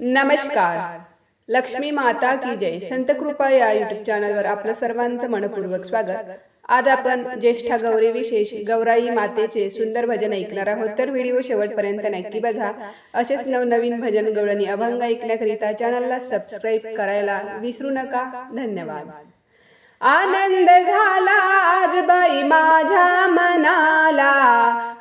नमस्कार. लक्ष्मी माता की जय. संत कृपा या युट्यूब चॅनलवर आपलं सर्वांचं मनपूर्वक स्वागत. आज आपण ज्येष्ठा गौरी विशेष गौराई मातेचे सुंदर भजन ऐकणार आहोत. तर व्हिडिओ शेवटपर्यंत नक्की बघा. असेच नवनवीन भजन गवळणी अभंग ऐकण्याकरिता चॅनलला सबस्क्राईब करायला विसरू नका. धन्यवाद. आनंद झाला आज बाई माझ्या मनाला.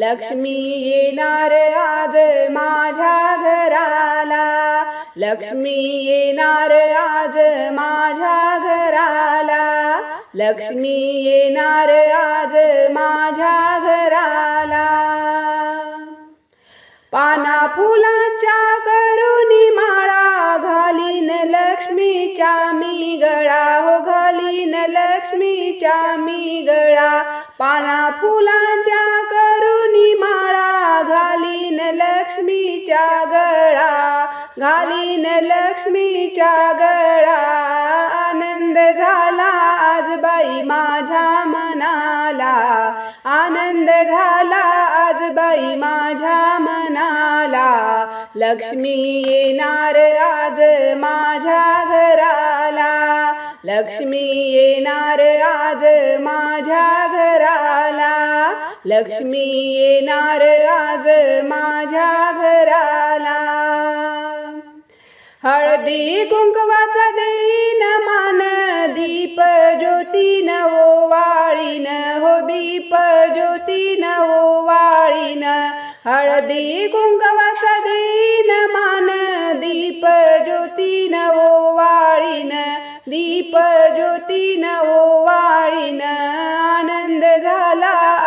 लक्ष्मी येणार आज माझ्या घराला. लक्ष्मी येणार आज माझ्या घराला. लक्ष्मी येणार आज माझ्या घराला. पाना फुलाच्या करुणी माळा घालीन लक्ष्मीच्या मी गळा हो घालीन लक्ष्मीच्या मी गळा पाना फुलाच्या सोनी माळा घालीन लक्ष्मीच्या गळा घालीन लक्ष्मीच्या गळा. आनंद झाला आज बाई माझ्या मनाला आनंद झाला आज बाई माझ्या मनाला. लक्ष्मी येणार आज माझ्या घराला लक्ष्मी येणार आज माझ्या घराला. लक्ष्मी येणार आज माझ्या घराला. हळदी कुंकवाचा देईन मान दीप ज्योतीन वाळीन. हो दीप ज्योतीन ओवाळीन हळदी कुंकवाचा देईन मान दीप ज्योतीन ओवाळीन दीप ज्योतीन ओ वाळीन.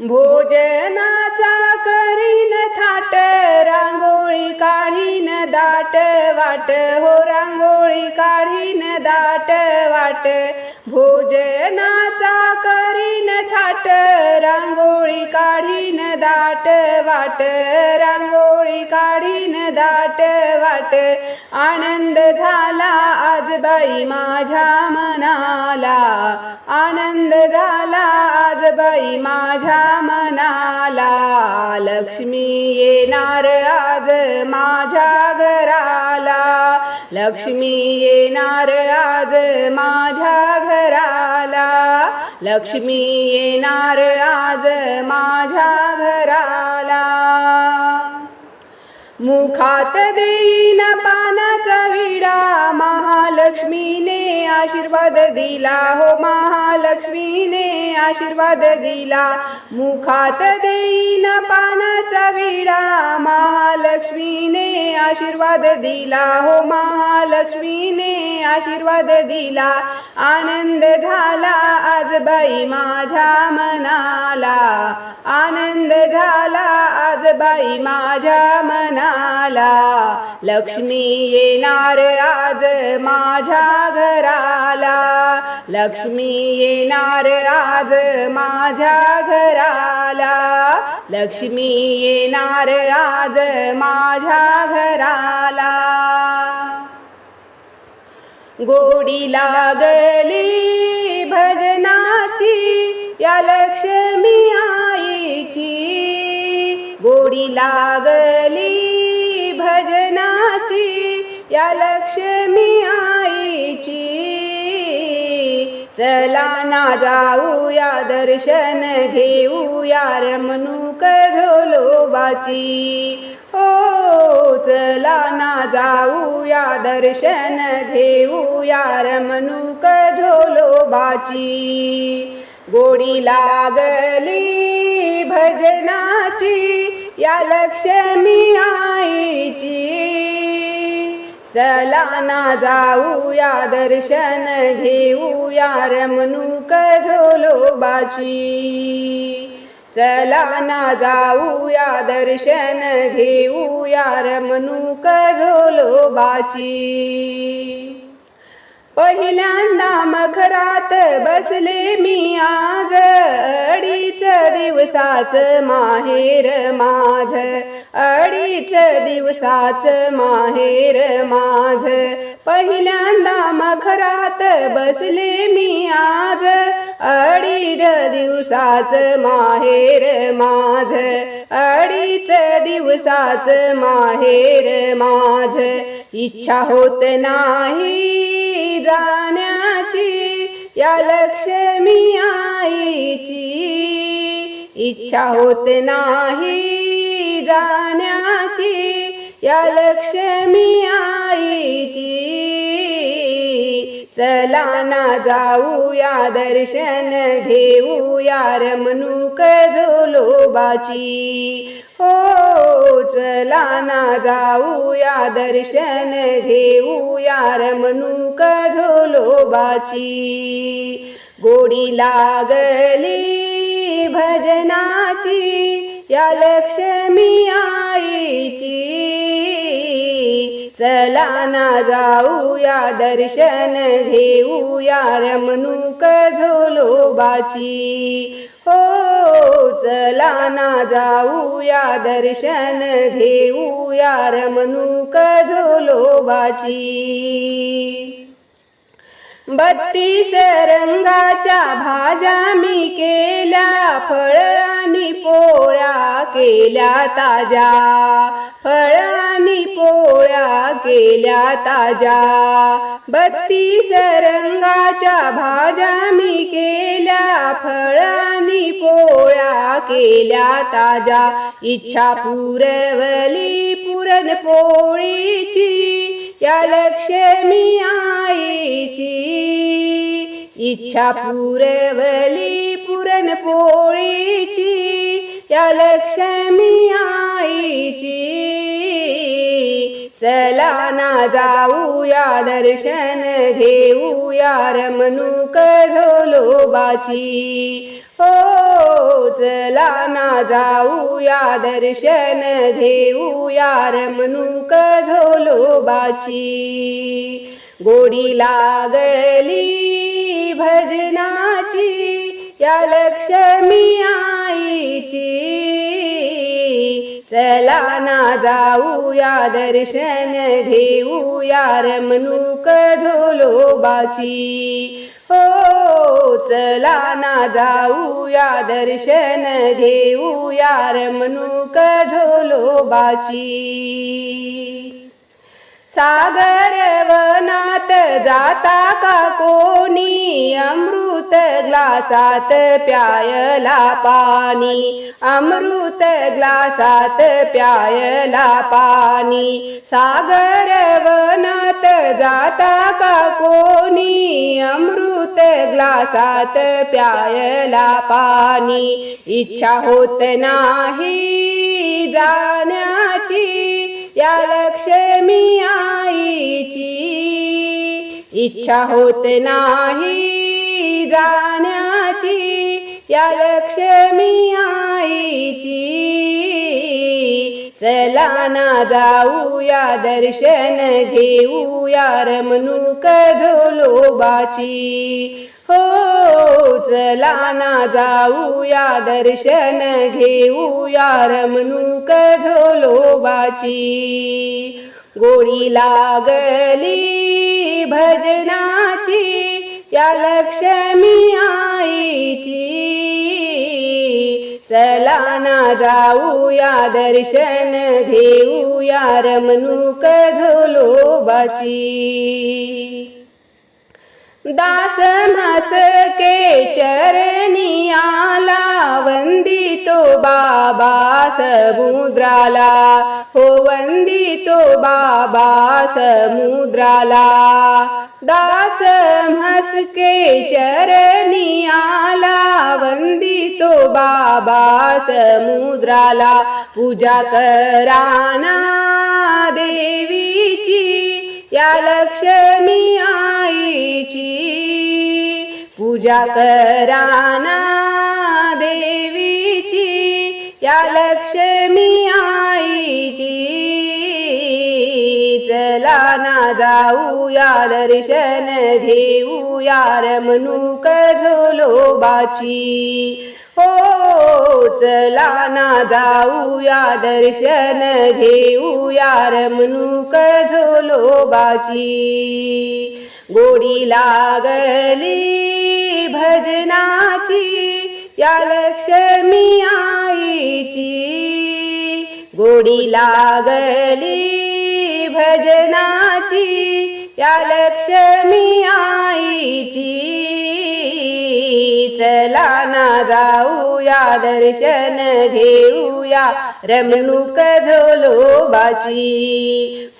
भोजनाचा करीन थाट रांगोळी काढीन दाट वाट हो रांगोळी काढीन दाट वाट. भोजनाचा करीन थाट रांगोळी काढीन दाट वाट रांगोळी काढीन दाट वाट. आनंद झाला आज बाई माझ्या मनाला. आनंद झाला आज बाई माझ्या मनाला. लक्ष्मी येणार आज माझ्या घराला. लक्ष्मी येणार आज माझ्या घराला. लक्ष्मी येणार आज माझ्या कराला. मुखात देईन पानाचा विडा. महालक्ष्मीने आशीर्वाद दिला. हो महालक्ष्मीने आशीर्वाद दिला. मुखात देईन पानाचा विडा. महालक्ष्मीने आशीर्वाद दिला. हो महालक्ष्मीने आशीर्वाद दिला. आनंद झाला. आज बाई माझ्या मनाला. आनंद झाला. आज बाई माझ्या आला. लक्ष्मी येणार आज माझ्या घराला. लक्ष्मी येणार आज माझ्या घराला. लक्ष्मी येणार आज माझ्या घराला. गोडी लागली भजनाची या लक्ष्मी आईची. गोडी लागली या लक्ष्मी आईची. चला ना जाऊया दर्शन घेऊया रमणूक झोलोबाची हो चला ना जाऊया दर्शन घेऊया रमणूक झोलोबाची गोडी लागली भजनाची या लक्ष्मी आईची. चला ना जाऊया दर्शन घेऊया रमणूक झोलोबाची. चला ना जाऊया दर्शन घेऊया रमणूक झोलोबाची. पहिल्यांदा मखरात बसले मी आज. अडीच दिवसाच माहेर माझ. अडीच दिवसाच माहेर माझ. पहिल्यांदा मखरात बसले मी आज. अडीच दिवसाच माहेर माझ. अडीच दिवसाच माहेर माझ. इच्छा होत नाही. जाण्याची या लक्ष्मी आईची. इच्छा होत नाही जाण्याची या लक्ष्मी आईची. चला ना जाऊया दर्शन घेऊया रमणूक झोलोबाची हो चला ना जाऊया दर्शन घेऊया रमणूक झोलोबाची गोडी लागली भजनाची या लक्ष्मी आईची. चला ना जाऊया दर्शन घेऊया रमणूक झोलोबाची हो चला ना जाऊया दर्शन घेऊया रमणूक झोलोबाची बत्तीस रंगाच्या भाज्या मी केल्या फळ आणि पो केल्या ताज्या फळ आणि पोळ्या केल्या ताज्या. बत्तीस रंगाच्या भाज्या मी केल्या फळ आणि पोळ्या केल्या ताज्या. इच्छा पुरवली पुरणपोळीची या लक्ष्मी आईची. इच्छा पुरवली पुरणपोळीची या लक्ष्मी आईची चला ना जाऊया दर्शन घेऊया रमणूक झोलोबाची हो चला ना जाऊया दर्शन घेऊया रमणूक झोलोबाची गोडी लागली भजनाची. या लक्ष्मी आईची. चला ना जाऊया दर्शन घेऊया रमणूक झोलोबाची. हो चला ना जाऊया दर्शन घेऊया रमणूक झोलोबाची. सागर वनात जाता का कोणी? अमृत ग्लासात प्यायला पाणी. अमृत ग्लासात प्यायला पाणी. सागर वनात जाता का कोणी? अमृत ग्लासात प्यायला पाणी. इच्छा होत नाही जाण्याची. या लक्ष्मी आईची. इच्छा होत नाही जाण्याची. या लक्ष्मी आईची. चला ना जाऊया दर्शन घेऊया रमणूक झोलोबाची हो चला ना जाऊया दर्शन घेऊया रमणूक झोलोबाची गोडी लागली भजनाची या लक्ष्मी आईची. चला ना जाऊया दर्शन घेऊया रमणूक झोलोबाची. दास मस के चरणी आला वंदितो बाबा समुद्राला. हो वंदितो बाबा समुद्राला. दास म्हसके चरणी आला वंदितो बाबा समुद्राला. पूजा कराना देवीची या लक्ष्मी आईची. पूजा कराना देवी या लक्ष्मी आईची. चला ना जाऊया दर्शन घेऊया रमणूक झोलोबाची. हो चला ना जाऊया दर्शन घेऊया रमणूक झोलोबाची. गोडी लागली भजनाची. या लक्ष्मी आईची गोडी लागली भजनाची. या लक्ष्मी आईची. चला ना जाऊया दर्शन घेऊया. रमणूक झोलोबाची.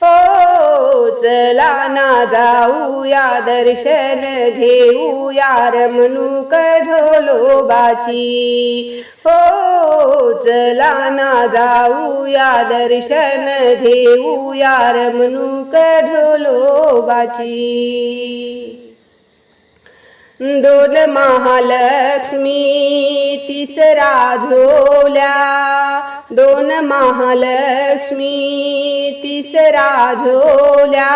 हो चला ना जाऊया दर्शन घेऊया. रमणूक झोलोबाची. हो चला ना जाऊया दर्शन घेऊया. रमणूक झोलोबाची दोन महालक्ष्मी तिसरा झोल्या. दोन महालक्ष्मी तिसरा झोल्या.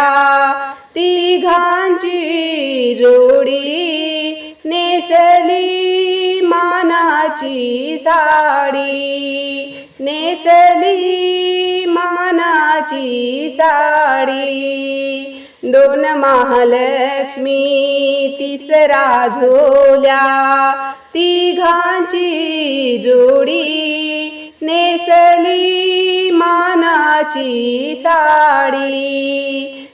तिघांची जोडी नेसली मानाची साडी. नेसली मानाची साडी. दोन महालक्ष्मी तिसरा झोल्या तिघांची जोडी नेसली मानाची साडी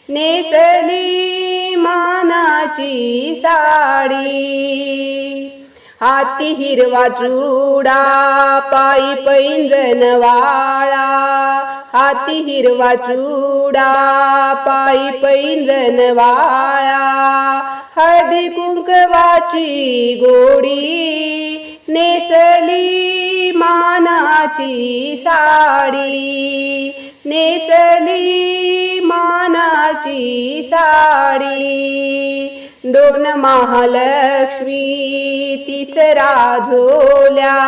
नेसली मानाची साडी. हाती हिरवा चुडा पायी पैंजनवाळा हाती हिरवा चुडा पायी पैन वाळा हळदी कुंकवाची गोडी नेसली मानाची साडी. नेसली मानाची साडी. दोन महालक्ष्मी तिसरा झोल्या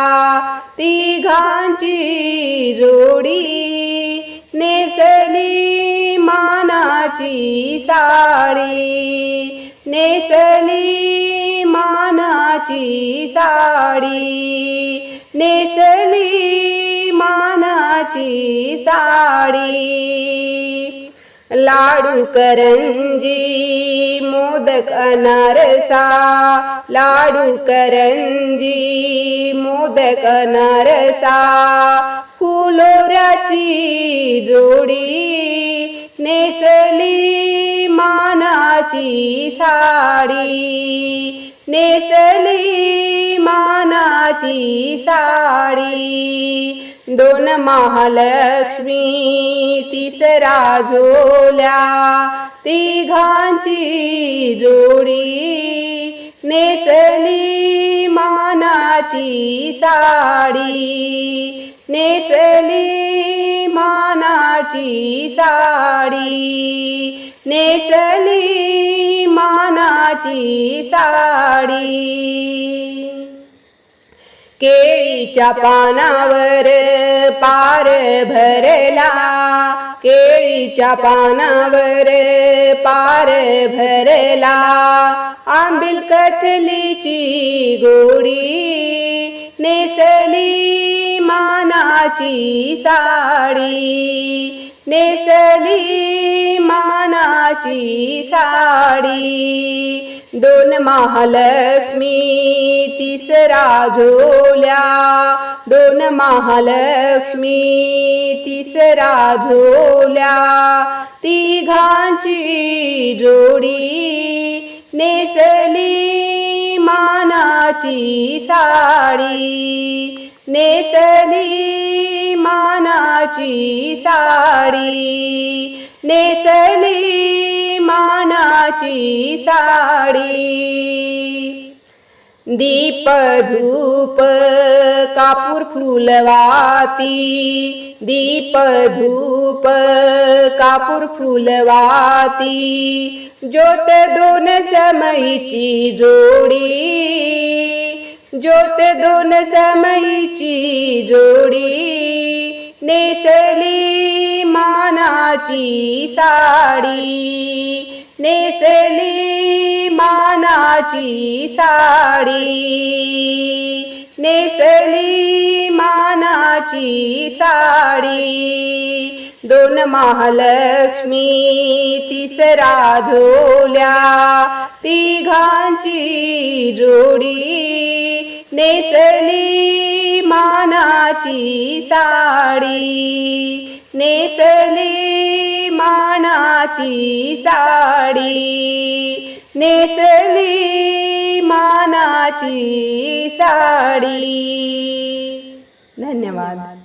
तिघांची जोडी. नेसली मानाची साडी. नेसली मानाची साडी. नेसली मानाची साडी. लाडू करंजी मोदक अनारसा. लाडू करंजी मोदक अनारसा. फुलोऱ्याची जोडी नेसली मानाची साडी नेसली मानाची साडी. दोन महालक्ष्मी तिसरा झोल्या तिघांची जोडी. नेसली मानाची साडी. नेसली मानाची साडी. नेसली मानाची साडी. केळीच्या पानावर पार भरला. केळीच्या पानावर पार भरला. आंबिल कथलीची गोडी नेसली मानाची साडी. नेसली मानाची साडी. दोन महालक्ष्मी तिसरा झोल्या. दोन महालक्ष्मी तिसरा झोल्या. तिघांची जोडी नेसली मानाची साडी. नेसली मानाची साडी. नेसली मानाची साडी. दीप धूप कापूर फुलवाती। दीप धूप कापूर फुलवाती। ज्योत दोन समयीची जोडी। ज्योत दोन समयीची जोडी। नेसली मानाची साडी। नेसली मानाची साडी. नेसली मानाची साडी. दोन महालक्ष्मी तिसरा झोल्या. तिघांची जोडी. नेसली मानाची साडी. नेसली मानाची साडी. नेसली मानाची साडी. धन्यवाद.